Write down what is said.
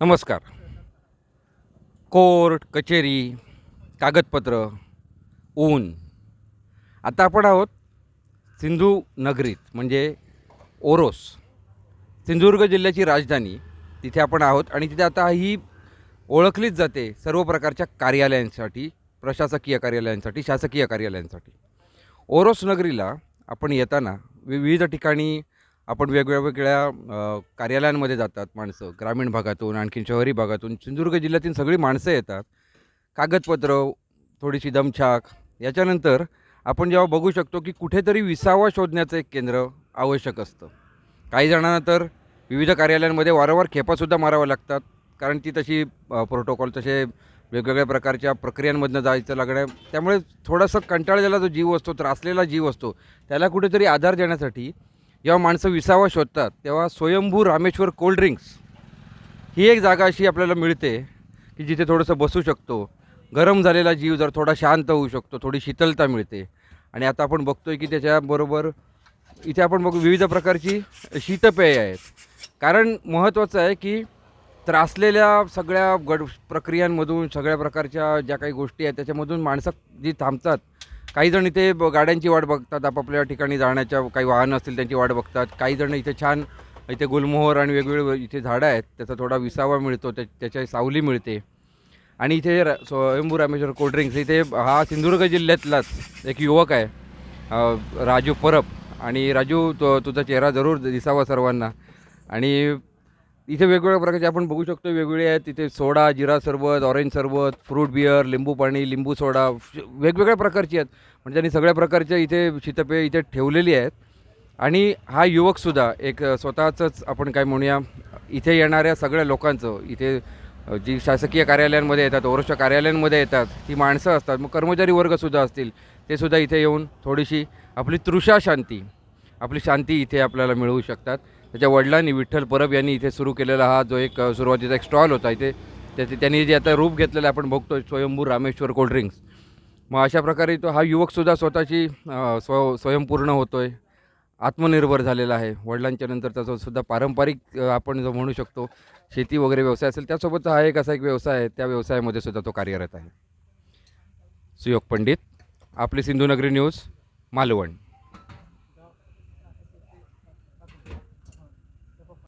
नमस्कार. कोर्ट कचेरी कागदपत्र ऊन. आता आपण आहोत सिंधू नगरीत म्हणजे ओरोस. सिंधुदुर्ग जिल्ह्याची राजधानी. तिथे आपण आहोत आणि तिथे आता ही ओळखलीच जाते सर्व प्रकारच्या कार्यालयांसाठी प्रशासकीय कार्यालयांसाठी शासकीय कार्यालयांसाठी. ओरोस नगरीला आपण येताना विविध ठिकाणी आपण वेगवेगळ्या कार्यालयांमध्ये जातात माणसं. ग्रामीण भागातून आणखीन शहरी भागातून. सिंधुदुर्ग जिल्ह्यातील सगळी माणसं येतात. कागदपत्र थोडीशी दमछाक. याच्यानंतर आपण जेव्हा बघू शकतो की कुठेतरी विसावा शोधण्याचं एक केंद्र आवश्यक असतं. काही जणांना तर विविध कार्यालयांमध्ये वारंवार खेपासुद्धा माराव्या लागतात. कारण ती तशी प्रोटोकॉल तसे वेगवेगळ्या प्रकारच्या प्रक्रियांमधनं जायचं लागणं त्यामुळे थोडासा कंटाळलेला जो जीव असतो त्रासलेला जीव असतो त्याला कुठेतरी आधार देण्यासाठी जेव्हा माणसं विसावा शोधतात तेव्हा स्वयंभू रामेश्वर कोल्ड ड्रिंक्स ही एक जागा अशी आपल्याला मिळते की जिथे थोडंसं बसू शकतो. गरम झालेला जीव जर थोडा शांत होऊ शकतो थोडी शीतलता मिळते. आणि आता आपण बघतो आहे की त्याच्याबरोबर इथे आपण बघू विविध प्रकारची शीतपेय आहेत. कारण महत्त्वाचं आहे की त्रासलेल्या सगळ्या गड प्रक्रियांमधून सगळ्या प्रकारच्या ज्या काही गोष्टी आहेत त्याच्यामधून माणसं जी थांबतात काही जण इथे ब- गाड्यांची वाट बघतात आपापल्या ठिकाणी जाण्याच्या काही वाहनं असतील त्यांची वाट बघतात. काही जण इथे छान इथे गुलमोहर आणि वेगवेगळे इथे झाडं आहेत त्याचा थोडा विसावा मिळतो त्या त्याच्या सावली मिळते. आणि इथे र स्वयंभू रामेश्वर कोल्ड्रिंक्स इथे हा सिंधुदुर्ग जिल्ह्यातलाच एक युवक आहे राजू परब. आणि राजू तो तुझा चेहरा जरूर दिसावा सर्वांना. आणि इथे वेगवेगळ्या प्रकारचे आपण बघू शकतो वेगवेगळे आहेत. तिथे सोडा जिरा सरबत ऑरेंज सरबत फ्रूट बियर लिंबू पाणी लिंबू सोडा वेगवेगळ्या प्रकारची आहेत. म्हणजे त्यांनी सगळ्या प्रकारच्या इथे शीतपेय इथे ठेवलेली आहेत. आणि हा युवकसुद्धा एक स्वतःचंच आपण काय म्हणूया इथे येणाऱ्या सगळ्या लोकांचं इथे जी शासकीय कार्यालयांमध्ये येतात ओरसच्या कार्यालयांमध्ये येतात ती माणसं असतात. मग कर्मचारी वर्गसुद्धा असतील ते सुद्धा इथे येऊन थोडीशी आपली तृषा शांती आपली शांती इथे आपल्याला मिळवू शकतात. त्याच्या वडिलांनी विठ्ठल परब यांनी इथे सुरू केलेला हा जो एक सुरुवातीचा एक स्टॉल होता इथे. त्याचे त्यांनी जे आता रूप घेतलेलं आहे आपण बघतोय स्वयंभू रामेश्वर कोल्ड्रिंक्स मग अशा प्रकारे तो हा युवकसुद्धा स्वतःची स्व स्वयंपूर्ण होतो आहे आत्मनिर्भर झालेला आहे. वडिलांच्या नंतर त्याचा सुद्धा पारंपरिक आपण जो म्हणू शकतो शेती वगैरे व्यवसाय असेल त्यासोबतचा हा एक असा एक व्यवसाय आहे त्या व्यवसायामध्ये सुद्धा तो कार्यरत आहे. सुयोग पंडित आपली सिंधुनगरी न्यूज मालवण.